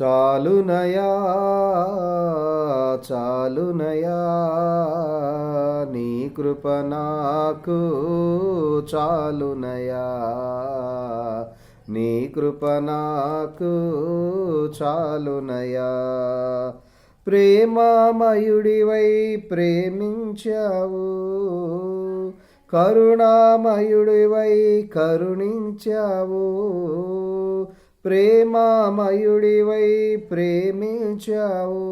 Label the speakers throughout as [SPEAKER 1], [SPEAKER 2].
[SPEAKER 1] చాలునయా చాలునయా నీ కృప నాకు చాలునయా నీ కృప నాకు చాలునయా. ప్రేమామయుడివై ప్రేమించావు కరుణామయుడివై కరుణించావు ప్రేమామయుడివై ప్రేమించావు.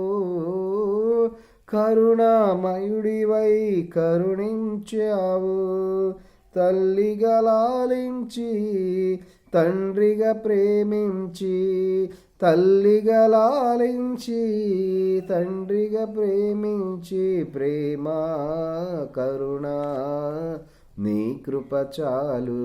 [SPEAKER 1] కరుణామయుడివై కరుణించావు. తల్లిగా లాలించి తండ్రిగా ప్రేమించి తల్లిగా లాలించి తండ్రిగా ప్రేమించి ప్రేమ కరుణ నీ కృప చాలు.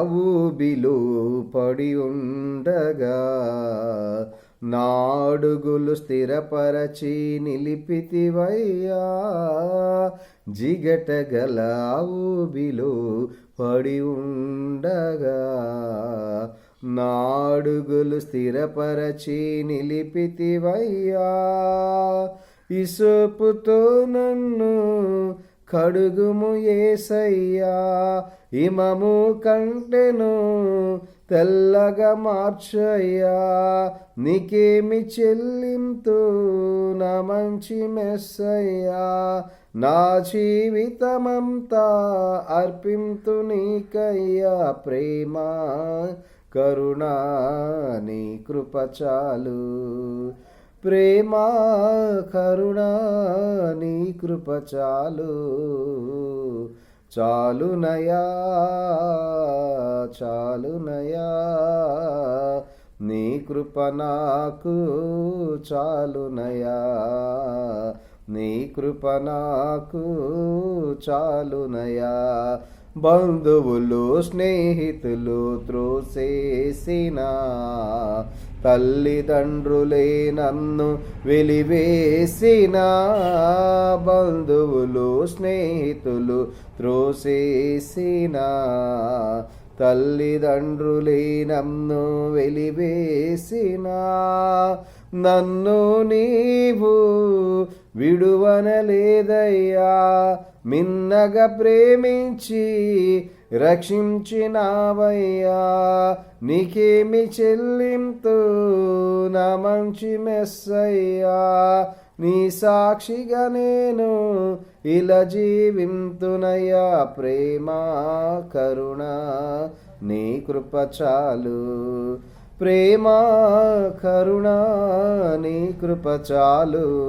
[SPEAKER 1] ఊబిలో పడి ఉండగా నాడుగులు స్థిరపరచి నిలిపితివయ్యా. జిగటగల ఊబిలో పడి ఉండగా నాడుగులు స్థిరపరచి నిలిపితివయ్యా. ఇసుపుతో నన్ను కడుగుము ఏసయ్యా ఇమము కంటెను తెల్లగా మార్చయ్యా. నీకేమి చెల్లింతు నా మంచి మెస్సయ్యా. నా జీవితమంతా అర్పింతు నీకయ్యా. ప్రేమ కరుణా నీ కృప చాలు. ప్రేమ కరుణా నీ కృప చాలు. చాలునయా చాలునయా. నీ కృప నాకు చాలునయా. నీ కృప నాకు చాలునయా. బంధువులు స్నేహితులు త్రోసేసిన తల్లిదండ్రులే నన్ను వెలివేసిన బంధువులు స్నేహితులు త్రోసేసిన తల్లిదండ్రులే నన్ను వెలివేసిన నన్ను నీవు విడువనలేదయ్యా. మిన్నగా ప్రేమించి రక్షించినావయ్యా. నీకేమి చెల్లింతు నా మంచి మెస్సయ్యా. నీ సాక్షిగా నేను ఇలా జీవింతునయ్యా. ప్రేమ కరుణ నీ కృప చాలు. ప్రేమ కరుణ నీ కృప చాలు.